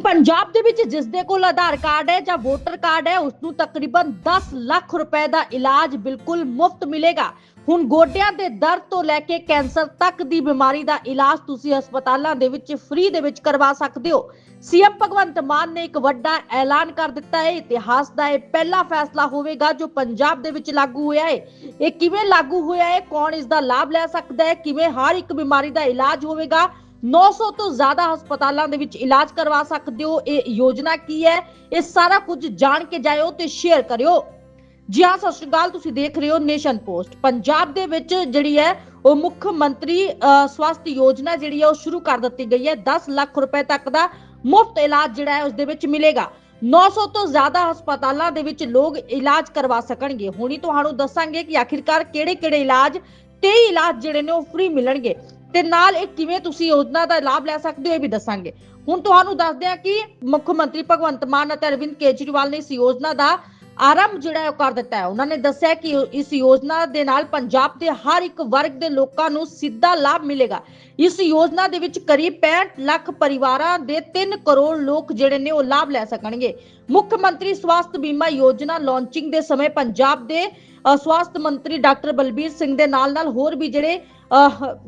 ਹੁਣ ਪੰਜਾਬ ਦੇ ਵਿੱਚ ਜਿਸ ਦੇ ਕੋਲ ਆਧਾਰ ਕਾਰਡ ਹੈ ਜਾਂ ਵੋਟਰ ਕਾਰਡ ਹੈ ਉਸ ਨੂੰ ਤਕਰੀਬਨ 10 ਲੱਖ ਰੁਪਏ ਦਾ ਇਲਾਜ ਬਿਲਕੁਲ ਮੁਫਤ ਮਿਲੇਗਾ। ਹੁਣ ਗੋਡਿਆਂ ਦੇ ਦਰਦ ਤੋਂ ਲੈ ਕੇ ਕੈਂਸਰ ਤੱਕ ਦੀ ਬਿਮਾਰੀ ਦਾ ਇਲਾਜ ਤੁਸੀਂ ਹਸਪਤਾਲਾਂ ਦੇ ਵਿੱਚ ਫ੍ਰੀ ਦੇ ਵਿੱਚ ਕਰਵਾ ਸਕਦੇ ਹੋ। ਸੀਐਮ ਭਗਵੰਤ ਮਾਨ ਨੇ ਇੱਕ ਵੱਡਾ ਐਲਾਨ ਕਰ ਦਿੱਤਾ ਹੈ। ਇਤਿਹਾਸ ਦਾ ਇਹ ਪਹਿਲਾ ਫੈਸਲਾ ਹੋਵੇਗਾ ਜੋ ਪੰਜਾਬ ਦੇ ਵਿੱਚ ਲਾਗੂ ਹੋਇਆ ਹੈ। ਇਹ ਕਿਵੇਂ ਲਾਗੂ ਹੋਇਆ ਹੈ? ਕੌਣ ਇਸ ਦਾ ਲਾਭ ਲੈ ਸਕਦਾ ਹੈ? ਕਿਵੇਂ ਹਰ ਇੱਕ ਬਿਮਾਰੀ ਦਾ ਇਲਾਜ ਹੋਵੇਗਾ? 900 ਤੋਂ ਜ਼ਿਆਦਾ ਹਸਪਤਾਲਾਂ ਦੇ ਵਿੱਚ ਇਲਾਜ ਕਰਵਾ ਸਕਦੇ ਹੋ। ਇਹ ਯੋਜਨਾ ਕੀ ਹੈ? ਇਹ ਸਾਰਾ ਕੁਝ ਜਾਣ ਕੇ ਜਾਇਓ ਤੇ ਸ਼ੇਅਰ ਕਰਿਓ। ਜੀ ਹਾਂ, ਸਤਿ ਸ਼੍ਰੀ ਅਕਾਲ, ਤੁਸੀਂ ਦੇਖ ਰਹੇ ਹੋ ਨੇਸ਼ਨ ਪੋਸਟ। ਪੰਜਾਬ ਦੇ ਵਿੱਚ ਜਿਹੜੀ ਹੈ, ਉਹ ਮੁੱਖ ਮੰਤਰੀ ਸਵਾਸਥ ਯੋਜਨਾ ਜਿਹੜੀ ਹੈ, ਉਹ ਸ਼ੁਰੂ ਕਰ ਦਿੱਤੀ ਗਈ ਹੈ। 10 ਲੱਖ ਰੁਪਏ ਤੱਕ ਦਾ ਮੁਫਤ ਇਲਾਜ ਜਿਹੜਾ ਹੈ, ਉਸ ਦੇ ਵਿੱਚ ਮਿਲੇਗਾ। 900 ਤੋਂ ਜ਼ਿਆਦਾ ਹਸਪਤਾਲਾਂ ਦੇ ਵਿੱਚ ਲੋਕ ਇਲਾਜ ਕਰਵਾ ਸਕਣਗੇ। ਹੁਣੀ ਤੁਹਾਨੂੰ ਦੱਸਾਂਗੇ ਕਿ ਆਖਿਰਕਾਰ ਕਿਹੜੇ-ਕਿਹੜੇ ਇਲਾਜ 23 ਇਲਾਜ ਜਿਹੜੇ ਨੇ, ਉਹ ਫ੍ਰੀ ਮਿਲਣਗੇ। ਤੇ ਨਾਲ ਇਹ ਕਿਵੇਂ ਤੁਸੀਂ ਯੋਜਨਾ ਦਾ ਲਾਭ ਲੈ ਸਕਦੇ ਹੋ ਇਹ ਵੀ ਦੱਸਾਂਗੇ। ਹੁਣ ਤੁਹਾਨੂੰ ਦੱਸਦੇ ਹਾਂ ਕਿ ਮੁੱਖ ਮੰਤਰੀ ਭਗਵੰਤ ਮਾਨ ਅਤੇ ਅਰਵਿੰਦ ਕੇਜਰੀਵਾਲ ਨੇ ਇਸ ਯੋਜਨਾ ਦਾ ਆਰੰਭ ਜਿਹੜਾ ਉਹ ਕਰ ਦਿੱਤਾ ਹੈ। ਉਹਨਾਂ ਨੇ ਦੱਸਿਆ ਕਿ ਇਸ ਯੋਜਨਾ ਦੇ ਨਾਲ ਪੰਜਾਬ ਦੇ ਹਰ ਇੱਕ ਵਰਗ ਦੇ ਲੋਕਾਂ ਨੂੰ ਸਿੱਧਾ ਲਾਭ ਮਿਲੇਗਾ। ਇਸ ਯੋਜਨਾ ਦੇ ਵਿੱਚ ਕਰੀਬ 65 ਲੱਖ ਪਰਿਵਾਰਾਂ ਦੇ 3 ਕਰੋੜ ਲੋਕ ਜਿਹੜੇ ਨੇ ਉਹ ਲਾਭ ਲੈ ਸਕਣਗੇ। ਮੁੱਖ ਮੰਤਰੀ ਸਵਾਸਥ ਬੀਮਾ ਯੋਜਨਾ ਲਾਂਚਿੰਗ ਦੇ ਸਮੇਂ ਪੰਜਾਬ ਦੇ ਸਵਾਸਥ ਮੰਤਰੀ ਡਾਕਟਰ ਬਲਬੀਰ ਸਿੰਘ ਦੇ ਨਾਲ ਨਾਲ ਹੋਰ ਵੀ ਜਿਹੜੇ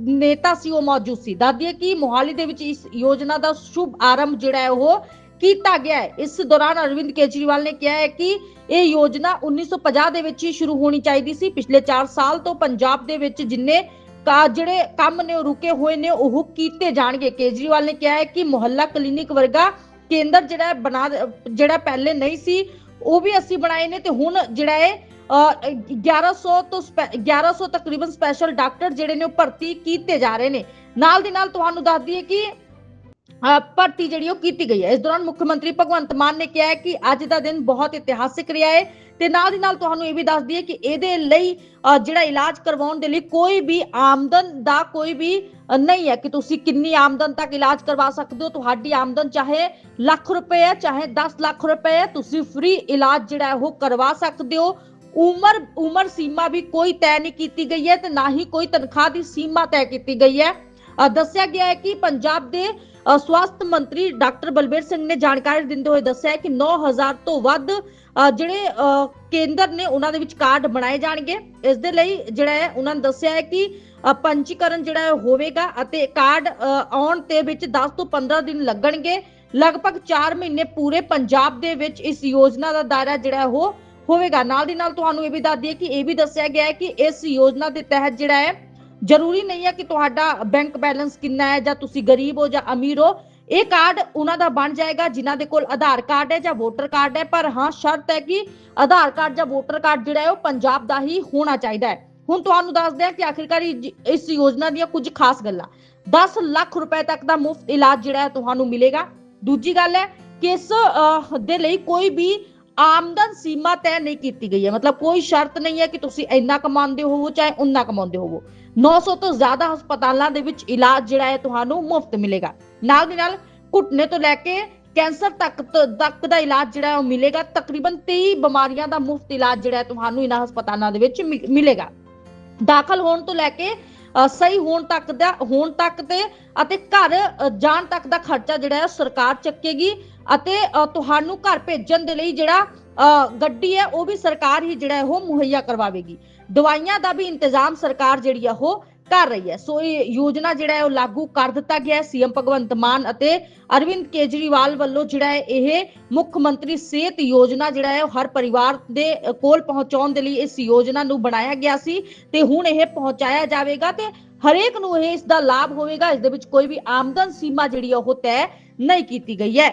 ਨੇਤਾ ਸੀ, ਉਹ ਮੌਜੂਦ ਸੀ। ਦੱਸਦੀਏ ਕਿ ਮੋਹਾਲੀ ਦੇ ਵਿੱਚ ਇਸ ਯੋਜਨਾ ਦਾ ਸ਼ੁਭ ਆਰੰਭ ਜਿਹੜਾ ਹੈ, ਉਹ ਕੀਤਾ ਗਿਆ ਹੈ। ਇਸ ਦੌਰਾਨ ਅਰਵਿੰਦ ਕੇਜਰੀਵਾਲ ਨੇ ਕਿਹਾ ਹੈ ਕਿ ਇਹ ਯੋਜਨਾ 1950 ਦੇ ਵਿੱਚ ਹੀ ਸ਼ੁਰੂ ਹੋਣੀ ਚਾਹੀਦੀ ਸੀ। ਪਿਛਲੇ 4 ਸਾਲ ਤੋਂ ਪੰਜਾਬ ਦੇ ਵਿੱਚ ਜਿੰਨੇ ਕਾ- ਜਿਹੜੇ ਕੰਮ ਨੇ, ਉਹ ਰੁਕੇ ਹੋਏ ਨੇ, ਉਹ ਕੀਤੇ ਜਾਣਗੇ। ਕੇਜਰੀਵਾਲ ਨੇ ਕਿਹਾ ਹੈ ਕਿ ਮੁਹੱਲਾ ਕਲੀਨਿਕ ਵਰਗਾ ਕੇਂਦਰ ਜਿਹੜਾ ਬਣਾ, ਜਿਹੜਾ ਪਹਿਲੇ ਨਹੀਂ ਸੀ, ਉਹ ਵੀ ਅਸੀਂ ਬਣਾਏ ਨੇ ਤੇ ਹੁਣ ਜਿਹੜਾ ਹੈ 1100 ਤੋਂ ਸਪੈ- 1100 ਤਕਰੀਬਨ ਸਪੈਸ਼ਲ ਡਾਕਟਰ ਜਿਹੜੇ ਨੇ ਉਹ ਭਰਤੀ ਕੀਤੇ ਜਾ ਰਹੇ ਨੇ। ਨਾਲ ਦੀ ਨਾਲ ਤੁਹਾਨੂੰ ਦੱਸ ਦਈਏ ਕਿ ਭਰਤੀ ਜਿਹੜੀ ਉਹ ਕੀਤੀ ਗਈ ਹੈ। ਇਸ ਦੌਰਾਨ ਮੁੱਖ ਮੰਤਰੀ ਭਗਵੰਤ ਮਾਨ ਨੇ ਕਿਹਾ ਹੈ ਕਿ ਅੱਜ ਦਾ ਦਿਨ ਬਹੁਤ ਇਤਿਹਾਸਿਕ ਰਿਹਾ ਹੈ ਤੇ ਨਾਲ ਦੀ ਨਾਲ ਤੁਹਾਨੂੰ ਇਹ ਵੀ ਦੱਸ ਦਈਏ ਕਿ ਇਹਦੇ ਲਈ ਜਿਹੜਾ ਇਲਾਜ ਕਰਵਾਉਣ ਦੇ ਲਈ ਕੋਈ ਵੀ ਆਮਦਨ ਦਾ ਕੋਈ ਵੀ ਨਹੀਂ ਹੈ ਕਿ ਤੁਸੀਂ ਕਿੰਨੀ ਆਮਦਨ ਤੱਕ ਇਲਾਜ ਕਰਵਾ ਸਕਦੇ ਹੋ। ਤੁਹਾਡੀ ਆਮਦਨ ਚਾਹੇ ਲੱਖ ਰੁਪਏ ਹੈ, ਚਾਹੇ 10 ਲੱਖ ਰੁਪਏ ਹੈ, ਤੁਸੀਂ ਫ੍ਰੀ ਇਲਾਜ ਜਿਹੜਾ ਉਹ ਕਰਵਾ ਸਕਦੇ ਹੋ। ਉਮਰ ਉਮਰ ਸੀਮਾ ਵੀ ਕੋਈ ਤੈਅ ਨਹੀਂ ਕੀਤੀ ਗਈ ਹੈ ਤੇ ਨਾ ਹੀ ਕੋਈ ਤਨਖਾਹ ਦੀ ਸੀਮਾ ਤੈਅ ਕੀਤੀ ਗਈ ਹੈ। ਦੱਸਿਆ ਗਿਆ ਹੈ ਕਿ ਪੰਜਾਬ ਦੇ ਸਵਾਸਥ ਮੰਤਰੀ ਡਾਕਟਰ ਬਲਬੀਰ ਸਿੰਘ ਨੇ ਜਾਣਕਾਰੀ ਦਿੰਦੇ ਹੋਏ ਦੱਸਿਆ ਕਿ 9000 ਤੋਂ ਵੱਧ ਜਿਹੜੇ ਕੇਂਦਰ ਨੇ ਉਹਨਾਂ ਦੇ ਵਿੱਚ ਕਾਰਡ ਬਣਾਏ ਜਾਣਗੇ। ਇਸ ਦੇ ਲਈ ਜਿਹੜਾ ਹੈ, ਉਹਨਾਂ ਨੇ ਦੱਸਿਆ ਹੈ ਕਿ ਪੰਜੀਕਰਨ ਜਿਹੜਾ ਹੋਵੇਗਾ ਅਤੇ ਕਾਰਡ ਆਉਣ ਤੇ ਵਿੱਚ 10 ਤੋਂ 15 ਦਿਨ ਲੱਗਣਗੇ। ਲਗਭਗ 4 ਮਹੀਨੇ ਪੂਰੇ ਪੰਜਾਬ ਦੇ ਵਿੱਚ ਇਸ ਯੋਜਨਾ ਦਾ ਦਾਇਰਾ ਜਿਹੜਾ ਉਹ ਹੋਵੇਗਾ। ਨਾਲ ਦੀ ਨਾਲ ਤੁਹਾਨੂੰ ਇਹ ਵੀ ਦੱਸ ਦਈਏ ਕਿ ਇਹ ਵੀ ਦੱਸਿਆ ਗਿਆ ਹੈ ਕਿ ਇਸ ਯੋਜਨਾ ਦੇ ਤਹਿਤ ਜਿਹੜਾ ਹੈ, ਜ਼ਰੂਰੀ ਨਹੀਂ ਹੈ ਕਿ ਤੁਹਾਡਾ ਬੈਂਕ ਬੈਲੈਂਸ ਕਿੰਨਾ ਹੈ ਜਾਂ ਤੁਸੀਂ ਗਰੀਬ ਹੋ ਜਾਂ ਅਮੀਰ ਹੋ। ਇਹ ਕਾਰਡ ਉਹਨਾਂ ਦਾ ਬਣ ਜਾਏਗਾ ਜਿਨ੍ਹਾਂ ਦੇ ਕੋਲ ਆਧਾਰ ਕਾਰਡ ਹੈ ਜਾਂ ਵੋਟਰ ਕਾਰਡ ਹੈ। ਪਰ ਹਾਂ, ਸ਼ਰਤ ਹੈ ਕਿ ਆਧਾਰ ਕਾਰਡ ਜਾਂ ਵੋਟਰ ਕਾਰਡ ਜਿਹੜਾ ਹੈ ਉਹ ਪੰਜਾਬ ਦਾ ਹੀ ਹੋਣਾ ਚਾਹੀਦਾ ਹੈ। ਹੁਣ ਤੁਹਾਨੂੰ ਦੱਸਦੇ ਹਾਂ ਕਿ ਆਖਿਰਕਾਰ ਇਸ ਯੋਜਨਾ ਦੀਆਂ ਕੁਝ ਖਾਸ ਗੱਲਾਂ। 10 ਲੱਖ ਰੁਪਏ ਤੱਕ ਦਾ ਮੁਫਤ ਇਲਾਜ ਜਿਹੜਾ ਹੈ ਤੁਹਾਨੂੰ ਮਿਲੇਗਾ। ਦੂਜੀ ਗੱਲ ਹੈ ਕਿ ਇਸ ਦੇ ਲਈ ਕੋਈ ਵੀ ਆਮਦਨ ਸੀਮਾ ਤੈਅ ਨਹੀਂ ਕੀਤੀ ਗਈ ਹੈ। ਮਤਲਬ ਕੋਈ ਸ਼ਰਤ ਨਹੀਂ ਹੈ ਕਿ ਤੁਸੀਂ ਇੰਨਾ ਕਮਾਉਂਦੇ ਹੋਵੋ ਚਾਹੇ ਉਨਾ ਕਮਾਉਂਦੇ ਹੋਵੋ। 900 ਤੋਂ ਜ਼ਿਆਦਾ ਹਸਪਤਾਲਾਂ ਦੇ ਵਿੱਚ ਇਲਾਜ ਜਿਹੜਾ ਹੈ ਤੁਹਾਨੂੰ ਮੁਫਤ ਮਿਲੇਗਾ। ਨਾਲ ਦੀ ਨਾਲ ਘੁਟਨੇ ਤੋਂ ਲੈ ਕੇ ਕੈਂਸਰ ਤੱਕ ਤੱਕ ਦਾ ਇਲਾਜ ਜਿਹੜਾ ਉਹ ਮਿਲੇਗਾ। ਤਕਰੀਬਨ 23 ਬਿਮਾਰੀਆਂ ਦਾ ਮੁਫਤ ਇਲਾਜ ਜਿਹੜਾ ਹੈ ਤੁਹਾਨੂੰ ਇਹਨਾਂ ਹਸਪਤਾਲਾਂ ਦੇ ਵਿੱਚ ਮਿਲੇਗਾ। ਦਾਖਲ ਹੋਣ ਤੋਂ ਲੈ ਕੇ ਸਹੀ ਹੋਣ ਤੱਕ ਦਾ ਹੋਣ ਤੱਕ ਤੇ ਅਤੇ ਘਰ ਜਾਣ ਤੱਕ ਦਾ ਖਰਚਾ ਜਿਹੜਾ ਹੈ ਸਰਕਾਰ ਚੱਕੇਗੀ ਅਤੇ ਤੁਹਾਨੂੰ ਘਰ ਭੇਜਣ ਦੇ ਲਈ ਜਿਹੜਾ ਅ, ਗੱਡੀ ਹੈ ਉਹ ਵੀ ਸਰਕਾਰ ਹੀ ਜਿਹੜਾ ਉਹ ਮੁਹੱਈਆ ਕਰਵਾਵੇਗੀ। ਦਵਾਈਆਂ ਦਾ ਵੀ ਇੰਤਜ਼ਾਮ ਸਰਕਾਰ ਜਿਹੜੀ ਆ ਉਹ ਕਰ ਰਹੀ ਹੈ। ਸੋ ਇਹ ਯੋਜਨਾ ਜਿਹੜਾ ਹੈ ਉਹ ਲਾਗੂ ਕਰ ਦਿੱਤਾ ਗਿਆ ਹੈ ਸੀਐਮ ਭਗਵੰਤ ਮਾਨ ਅਤੇ ਅਰਵਿੰਦ ਕੇਜਰੀਵਾਲ ਵੱਲੋਂ ਜਿਹੜਾ ਹੈ ਇਹ ਮੁੱਖ ਮੰਤਰੀ ਸਿਹਤ ਯੋਜਨਾ ਜਿਹੜਾ ਹੈ ਉਹ ਹਰ ਪਰਿਵਾਰ ਦੇ ਕੋਲ ਪਹੁੰਚਾਉਣ ਦੇ ਲਈ ਇਸ ਯੋਜਨਾ ਨੂੰ ਬਣਾਇਆ ਗਿਆ ਸੀ ਤੇ ਹੁਣ ਇਹ ਪਹੁੰਚਾਇਆ ਜਾਵੇਗਾ ਤੇ ਹਰੇਕ ਨੂੰ ਇਹ ਇਸ ਦਾ ਲਾਭ ਹੋਵੇਗਾ। ਇਸ ਦੇ ਵਿੱਚ ਕੋਈ ਵੀ ਆਮਦਨ ਸੀਮਾ ਜਿਹੜੀ ਹੈ ਉਹ ਤੈਅ ਨਹੀਂ ਕੀਤੀ ਗਈ ਹੈ।